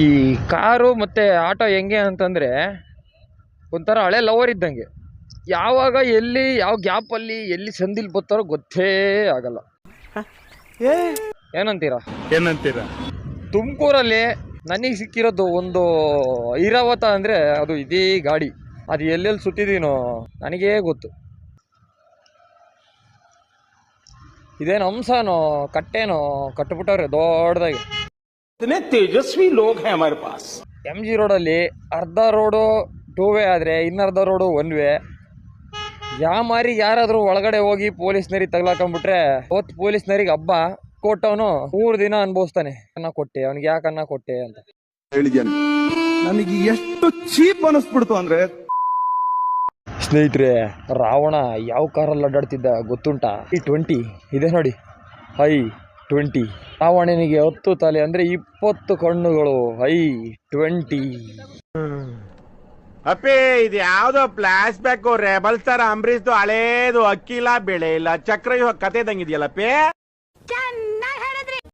ಈ ಕಾರು ಮತ್ತು ಆಟೋ ಹೆಂಗೆ ಅಂತಂದರೆ ಒಂಥರ ಹಳೆ ಲವರ್ ಇದ್ದಂಗೆ. ಯಾವಾಗ ಎಲ್ಲಿ ಯಾವ ಗ್ಯಾಪಲ್ಲಿ ಎಲ್ಲಿ ಸಂದಿಲ್ ಬರ್ತಾರೋ ಗೊತ್ತೇ ಆಗಲ್ಲ. ಏನಂತೀರಾ? ಏನಂತೀರಾ? ತುಮಕೂರಲ್ಲಿ ನನಗೆ ಸಿಕ್ಕಿರೋದು ಒಂದು ಐರಾವತ ಅಂದರೆ ಅದು ಇದೇ ಗಾಡಿ. ಅದು ಎಲ್ಲೆಲ್ಲಿ ಸುತ್ತಿದ್ದೀನೋ ನನಗೇ ಗೊತ್ತು. ಇದೇನು ಹಂಸನೋ ಕಟ್ಟೇನೋ ಕಟ್ಬಿಟ್ಟವ್ರೆ ದೊಡ್ಡದಾಗಿ. इतने तेजस्वी लोग हैं हमारे पास ಎಮ್ ಜಿ ರೋಡಲ್ಲಿ ಅರ್ಧ ರೋಡು ಟೂ ವೇ ಆದರೆ ಇನ್ನರ್ಧ ರೋಡು ಒನ್ ವೇ ಯಾ ಮಾರಿ ಯಾರಾದರೂ ಒಳಗಡೆ ಹೋಗಿ ಪೊಲೀಸ್ನರಿಗೆ ತಗ್ಲಾಕೊಂಡ್ಬಿಟ್ರೆ ಅವತ್ತು ಪೊಲೀಸ್ನರಿಗೆ ಹಬ್ಬ ಕೊಟ್ಟವನು ಮೂರು ದಿನ ಅನುಭವಿಸ್ತಾನೆ ಅನ್ನ ಕೊಟ್ಟೆ ಅವ್ನಿಗೆ ಯಾಕೆ ಅನ್ನ ಕೊಟ್ಟೆ ಅಂತ ಹೇಳಿದ್ಯಾನೆ ನನಗೆ ಎಷ್ಟು ಚೀಪ್ ಅನಿಸ್ಬಿಡ್ತು ಅಂದ್ರೆ ಸ್ನೇಹಿತರೆ ರಾವಣ ಯಾವ ಕಾರಲ್ಲಿ ಅಡ್ಡಾಡ್ತಿದ್ದ ಗೊತ್ತುಂಟಾ ಈ ಟ್ವೆಂಟಿ ಇದೆ ನೋಡಿ ಐ ಟ್ವೆಂಟಿ ರಾವಣನಿಗೆ ಹತ್ತು ತಲೆ ಅಂದ್ರೆ ಇಪ್ಪತ್ತು ಕಣ್ಣುಗಳು. ಐ ಟ್ವೆಂಟಿ ಅಪ್ಪಿ, ಇದು ಯಾವ್ದೋ ಫ್ಲಾಶ್ ಬ್ಯಾಕ್ ರೆಬಲ್ ಸ್ಟಾರ್ ಅಂಬರೀಶ್ದು ಹಳೇದು ಅಕ್ಕಿಲ್ಲ ಬೆಳೆ ಇಲ್ಲ. ಚಕ್ರ ಇವಾಗ ಕತೆ ಇದ್ದಂಗಿದೆಯಲ್ಲಪ್ಪೇ